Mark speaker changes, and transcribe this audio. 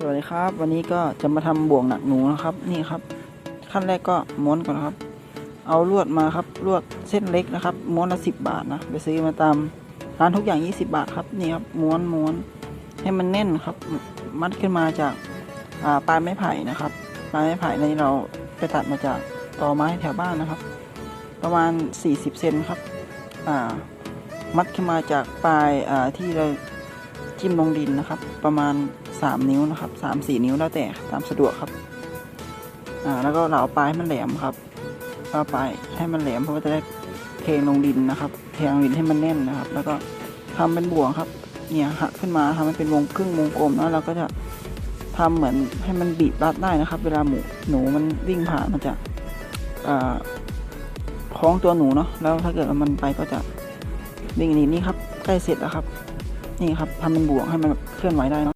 Speaker 1: สวัสดีครับ วันนี้ก็จะมาทำบ่วงหนักหนูนะครับ นี่ครับ ขั้นแรกก็ม้วนก่อนครับ เอาลวดมาครับลวดเส้นเล็กนะครับ ม้วนละสิบบาทนะไปซื้อมาตามร้านทุกอย่างยี่สิบาทครับนี่ครับม้วนม้วนให้มันแน่นครับ มัดขึ้นมาจากาปลายไม้ไผ่นะครับปลายไม้ไผ่ในเราไปตัดมาจากตอไม้แถวบ้านนะครับ ประมาณ 40 เซนครับมัดขึ้นมาจากปลายาที่เรา จิ้มลงดินนะครับ ประมาณ 3 นิ้วนะครับ3 4 นิ้วแล้วแต่ตามสะดวกครับอ่าแล้วก็เราเอาปลายให้มันแหลมครับเอาปลายให้มันแหลมเพราะว่าจะได้เทงลงดินนะครับ เทงลงดินให้มันแน่นนะครับ แล้วก็ทำเป็นบ่วงครับ เนี่ยหักขึ้นมาทำให้เป็นวงครึ่งวงกลมแล้วเราก็จะทำเหมือนให้มันบีบรัดได้นะครับ เวลาหมูหนูมันวิ่งผ่านมันจะอ่าคล้องตัวหนูเนาะแล้วถ้าเกิดมันไปก็จะวิ่งหนีนี่ครับใกล้เสร็จแล้วครับ นี่ครับทำเป็นบวงให้มันแบบเคลื่อนไหวได้เนาะ